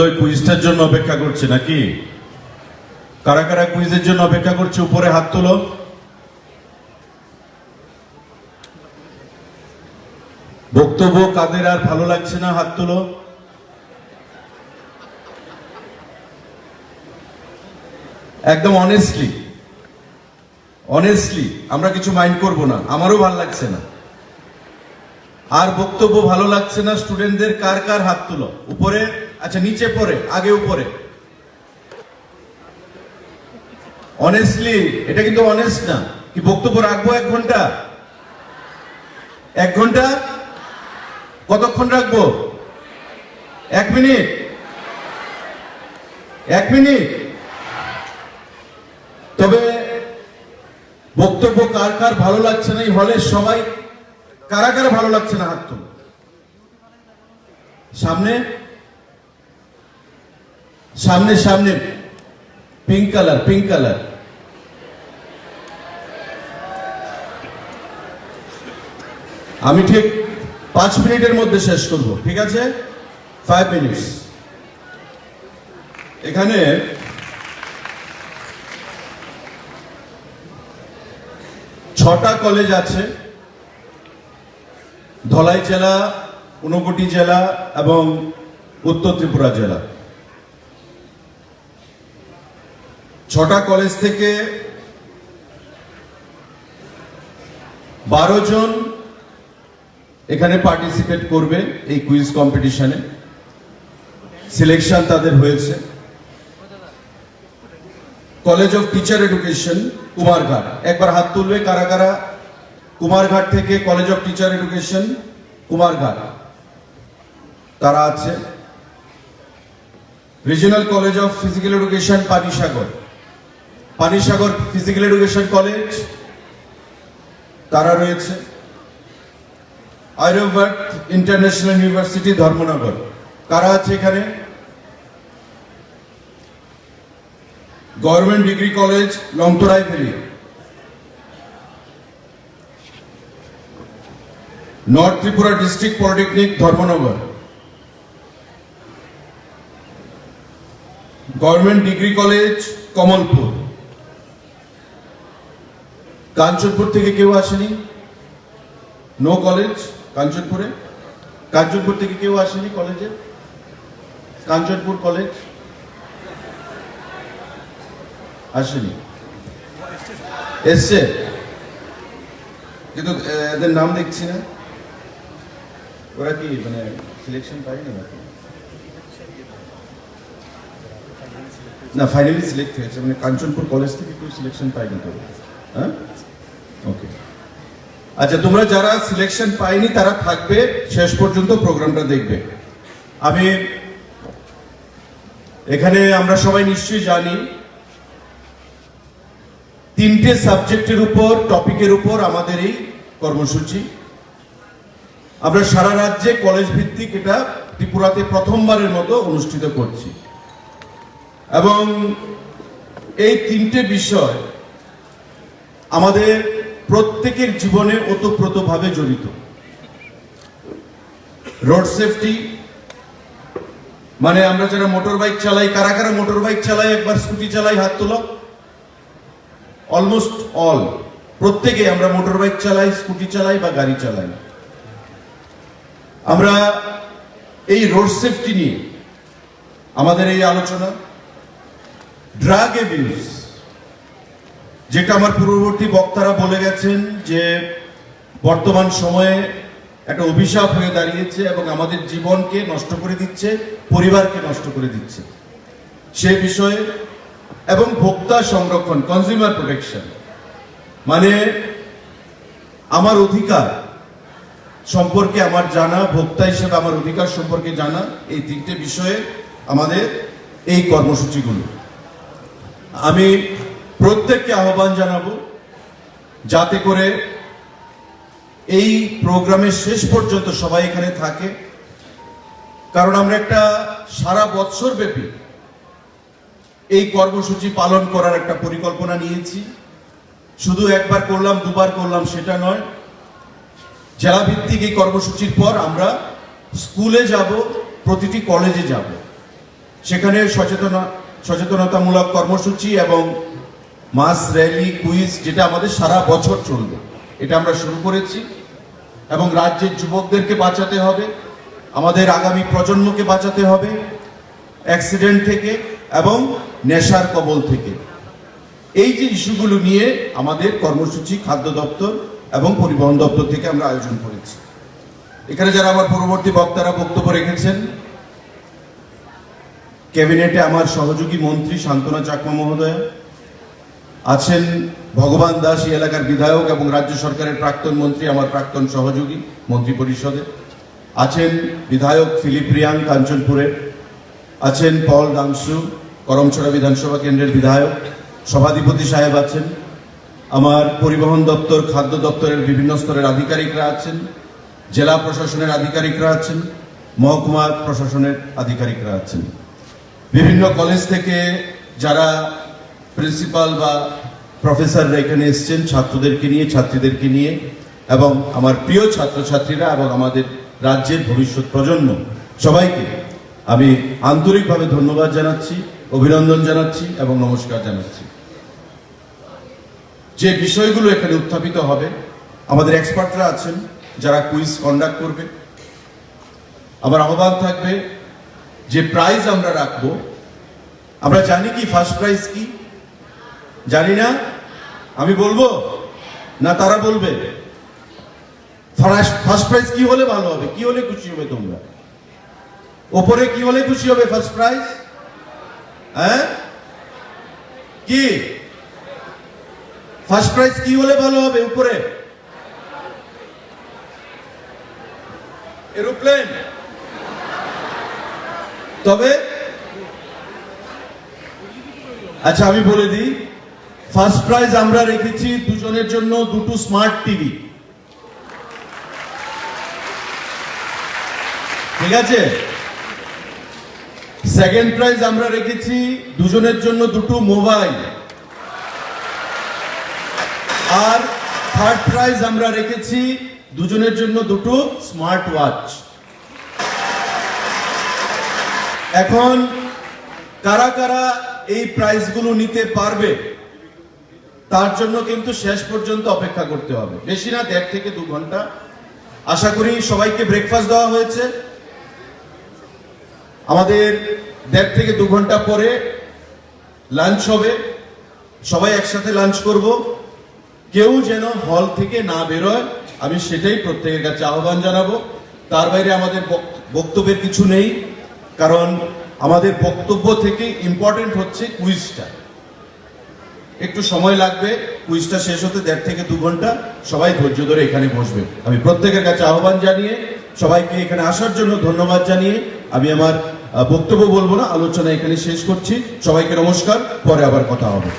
বোধহয় কুইজটার জন্য অপেক্ষা করছে নাকি? কারা কারা কুইজের জন্য অপেক্ষা করছে, উপরে হাত বক্তব্য কাদের আর ভালো লাগছে না? হাত একদম অনেস্টলি অনেস্টলি আমরা কিছু মাইন্ড করব না, আমারও ভালো লাগছে না। আর বক্তব্য ভালো লাগছে না? স্টুডেন্টদের কার কার হাত তুলো? উপরে আচ্ছা নিচে পরে আগে উপরে। অনেস্টলি এটা কিন্তু অনেস্ট না। কি বক্তব্য রাখব এক ঘণ্টা? এক ঘণ্টা? কতক্ষণ রাখব? এক মিনিট? এক মিনিট? তবে বক্তব্য কার কার ভালো লাগছে না এই হলে সবাই, কারা কারা ভালো লাগছে না হাত সামনে? সামনে সামনে পিঙ্ক কালার পিঙ্ক কালার আমি ঠিক পাঁচ মিনিটের মধ্যে শেষ করব, ঠিক আছে? ফাইভ মিনিটস এখানে ছটা কলেজ আছে, ধলাই জেলা, ঊনকোটি জেলা এবং উত্তর ত্রিপুরা জেলা। ছটা কলেজ থেকে বারো জন এখানে পার্টিসিপেট করবে এই কুইজ কম্পিটিশনে সিলেকশন তাদের হয়েছে। College of teacher education Kumarghat একবার হাত তুলবে কারা কারা? কুমারঘাট থেকে college of teacher education Kumarghat তারা আছে। Regional college of physical education Panisagar Panisagar physical education college তারা রয়েছে। আইরোভার্ট ইন্টারন্যাশনাল ইউনিভার্সিটি ধর্মনগর। কারা আছে এখানে? Government degree college Longtharai valley north Tripura district polytechnic Dharmanagar. Government degree college Kamalpur. Kanchanpur থেকে কেউ আসেনি? No college কাঞ্চনপুরে? কাঞ্চনপুর থেকে কেউ আসেনি কলেজে কাঞ্চনপুর কলেজ আসেনি। এসছে। কিন্তু এদের নাম দেখছি না। ওরা কি মানে সিলেকশন পায়নি নাকি? না ফাইনালি সিলেক্ট হয়েছে। মানে কাঞ্চনপুর কলেজ থেকে কেউ সিলেকশন পায়নি তো। হ্যাঁ? ওকে আচ্ছা তোমরা যারা সিলেকশন পায়নি, তারা থাকবে, শেষ পর্যন্ত প্রোগ্রামটা দেখবে। আমি এখানে আমরা সবাই নিশ্চয়ই জানি, তিনটে সাবজেক্টের উপর টপিকের উপর আমাদের এই কর্মসূচি। আমরা সারা রাজ্যে কলেজ ভিত্তিক এটা ত্রিপুরাতে প্রথমবারের মতো অনুষ্ঠিত করছি। এবং এই তিনটে বিষয় আমাদের প্রত্যেকের জীবনে ওতপ্রোতভাবে জড়িত। রোড সেফটি মানে আমরা যারা মোটর বাইক চালাই, কারা কারা মোটর বাইক চালাই, একবার স্কুটি চালাই, হাত তোলো। অলমোস্ট অল প্রত্যেকে আমরা মোটর বাইক চালাই স্কুটি চালাই বা গাড়ি চালাই। আমরা এই রোড সেফটি নিয়ে আমাদের এই আলোচনা ড্রাগ এবিউজ যেটা আমার পূর্ববর্তী বক্তারা বলে গেছেন যে বর্তমান সময়ে একটা অভিশাপ হয়ে দাঁড়িয়েছে এবং আমাদের জীবনকে নষ্ট করে দিচ্ছে, পরিবারকে নষ্ট করে দিচ্ছে। সে বিষয়ে এবং ভোক্তা সংরক্ষণ কনজিউমার প্রোটেকশন মানে আমার অধিকার সম্পর্কে আমার জানা, ভোক্তা হিসেবে আমার অধিকার সম্পর্কে জানা, এই তিনটে বিষয়ে আমাদের এই কর্মসূচিগুলো। আমি প্রত্যেককে আহ্বান জানাব যাতে করে এই প্রোগ্রামের শেষ পর্যন্ত সবাই এখানে থাকে। কারণ আমরা একটা সারা বৎসর ব্যাপী এই কর্মসূচি পালন করার একটা পরিকল্পনা নিয়েছি। শুধু একবার করলাম, দুবার করলাম সেটা নয়। জেলা ভিত্তিক এই কর্মসূচির পর আমরা স্কুলে যাব, প্রতিটি কলেজে যাব। সেখানে সচেতনা, সচেতনতামূলক কর্মসূচি এবং মাস র্যালি, কুইজ, যেটা আমাদের সারা বছর চলবে। এটা আমরা শুরু করেছি এবং রাজ্যের যুবকদেরকে বাঁচাতে হবে, আমাদের আগামী প্রজন্মকে বাঁচাতে হবে অ্যাক্সিডেন্ট থেকে এবং নেশার কবল থেকে। এই যে ইস্যুগুলো নিয়ে আমাদের কর্মসূচি, খাদ্য দপ্তর এবং পরিবহন দপ্তর থেকে আমরা আয়োজন করেছি। এখানে যারা আমার পূর্ববর্তী বক্তারা বক্তব্য রেখেছেন, ক্যাবিনেটে আমার সহযোগী মন্ত্রী শান্তনা চাকমা মহোদয় আছেন ভগবান দাস এলাকার বিধায়ক এবং রাজ্য সরকারের প্রাক্তন মন্ত্রী, আমার প্রাক্তন সহযোগী মন্ত্রী পরিষদে আছেন বিধায়ক ফিলিপ রিয়াং, কাঞ্চনপুরের। আছেন পল ডাংসু করমছড়া বিধানসভা কেন্দ্রের বিধায়ক। সভাধিপতি সাহেব আছেন। আমার পরিবহন দপ্তর, খাদ্য দপ্তরের বিভিন্ন স্তরের আধিকারিকরা আছেন। জেলা প্রশাসনের আধিকারিকরা আছেন। মহকুমা প্রশাসনের আধিকারিকরা আছেন। বিভিন্ন কলেজ থেকে যারা প্রিন্সিপাল বা প্রফেসররা এখানে এসছেন, ছাত্রদেরকে নিয়ে, ছাত্রীদেরকে নিয়ে, এবং আমার প্রিয় ছাত্রছাত্রীরা এবং আমাদের রাজ্যের ভবিষ্যৎ প্রজন্ম, সবাইকে আমি আন্তরিকভাবে ধন্যবাদ জানাচ্ছি, অভিনন্দন জানাচ্ছি এবং নমস্কার জানাচ্ছি। যে বিষয়গুলো এখানে উত্থাপিত হবে, আমাদের এক্সপার্টরা আছেন, যারা কুইজ কন্ডাক্ট করবে। আমার আহ্বান থাকবে যে প্রাইজ আমরা রাখব, আমরা জানি কি ফার্স্ট প্রাইজ কি? জানি না, আমি বলব? না, তারা বলবে। ফার্স্ট প্রাইজ কি হলে ভালো হবে? কি হলে খুশি হবে তোমরা? ওপরে কি হলে খুশি হবে ফার্স্ট প্রাইজ হ্যাঁ? কি? ফার্স্ট প্রাইজ কি হলে ভালো হবে উপরে? এরোপ্লেন তবে? আচ্ছা আমি বলে দিই। ফার্স্ট প্রাইজ আমরা রেখেছি দুজনের জন্য দুটো স্মার্ট টিভি ঠিক আছে? সেকেন্ড প্রাইজ আমরা রেখেছি দুজনের জন্য দুটো মোবাইল আর থার্ড প্রাইজ আমরা রেখেছি দুজনের জন্য দুটো স্মার্ট ওয়াচ এখন কারা কারা এই প্রাইজগুলো নিতে পারবে? তার জন্য কিন্তু শেষ পর্যন্ত অপেক্ষা করতে হবে। বেশি না, দেড় থেকে দু ঘণ্টা। আশা করি সবাইকে ব্রেকফাস্ট দেওয়া হয়েছে। আমাদের দেড় থেকে দু ঘণ্টা পরে লাঞ্চ হবে। সবাই একসাথে লাঞ্চ করব। কেউ যেন হল থেকে না বেরোয়, আমি সেটাই প্রত্যেকের কাছে আহ্বান জানাব। তার বাইরে আমাদের বক- বক্তব্যের কিছু নেই, কারণ আমাদের বক্তব্য থেকে ইম্পর্টেন্ট হচ্ছে কুইজটা একটু সময় লাগবে, কুইজটা শেষ হতে দেড় থেকে দু ঘণ্টা, সবাই ধৈর্য ধরে এখানে বসবে। আমি প্রত্যেকের কাছে আহ্বান জানিয়ে, সবাইকে এখানে আসার জন্য ধন্যবাদ জানিয়ে, আমি আমার বক্তব্য বলব না, আলোচনা এখানে শেষ করছি। সবাইকে নমস্কার, পরে আবার কথা হবে।